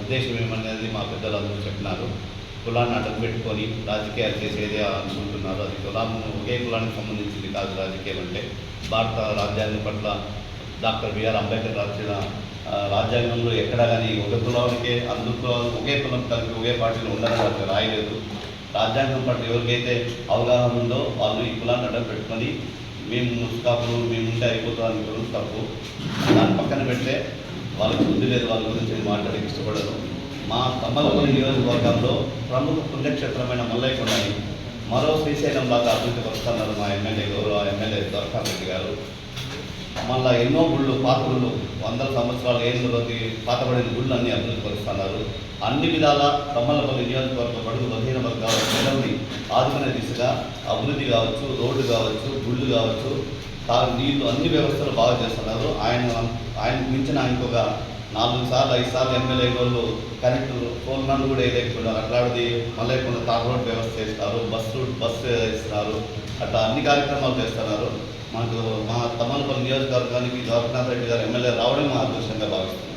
ఉద్దేశం ఏమనేది మా పెద్దలు అందరూ చెప్పినారు. కులాన్ని అడ్డం పెట్టుకొని రాజకీయాలు చేసేది అనుకుంటున్నారు. అది కులాము ఒకే కులానికి సంబంధించింది కాదు రాజకీయం అంటే. భారత రాజ్యాంగం పట్ల డాక్టర్ బిఆర్ అంబేద్కర్ రాసిన రాజ్యాంగంలో ఎక్కడా కానీ ఒక కులానికే అందరు కులాలు ఒకే కులం కలిపి ఒకే పార్టీలో ఉండాలని అక్కడ రాయలేదు. రాజ్యాంగం పట్ల ఎవరికైతే అవగాహన ఉందో వాళ్ళు ఈ కులాన్ని అడ్డం పెట్టుకొని మేము ముస్కాపులు మేము ఉంటే అయిపోతాం అనుకోవడం తప్పు దాని పక్కన పెడితే వాళ్ళకి బుద్ధి లేదు వాళ్ళ గురించి నేను మాట్లాడడానికి ఇష్టపడను. మా కమ్మలపల్లి నియోజకవర్గంలో ప్రముఖ పుణ్యక్షేత్రమైన మల్లయ్యకొండని మరో శ్రీశైలం లాగా అభివృద్ధి పరుస్తున్నారు మా ఎమ్మెల్యే గౌరవ ఎమ్మెల్యే దొరకాన్ రెడ్డి గారు. మళ్ళా ఎన్నో గుళ్ళు పాత గుళ్ళు వందల సంవత్సరాల ఏళ్ళలోకి పాతబడిన గుళ్ళు అన్ని అభివృద్ధి పరుస్తున్నారు అన్ని విధాల కమ్మలపల్లి నియోజకవర్గ బడుగు బలహీన వర్గాల ప్రజల్ని ఆదుకునే దిశగా అభివృద్ధి కావచ్చు రోడ్డు కావచ్చు గుళ్ళు కావచ్చు తాగు నీళ్ళు అన్ని వ్యవస్థలు బాగా చేస్తున్నారు. ఆయన ఆయన మించిన ఇంకొక నాలుగు సార్లు ఐదు సార్లు ఎమ్మెల్యే వాళ్ళు కరెక్ట్ ఫోన్ నన్ను కూడా వేయలేకపోయినారు అట్లాంటిది మళ్ళీ కొన్ని తార్ రోడ్ వ్యవస్థ చేస్తారు బస్సు బస్సు ఇస్తున్నారు అట్లా అన్ని కార్యక్రమాలు చేస్తున్నారు. మాకు మా తమలపల్లి నియోజకవర్గానికి జగన్నాథ్ రెడ్డి గారు ఎమ్మెల్యే రావడం మా అదృష్టంగా భావిస్తున్నాం.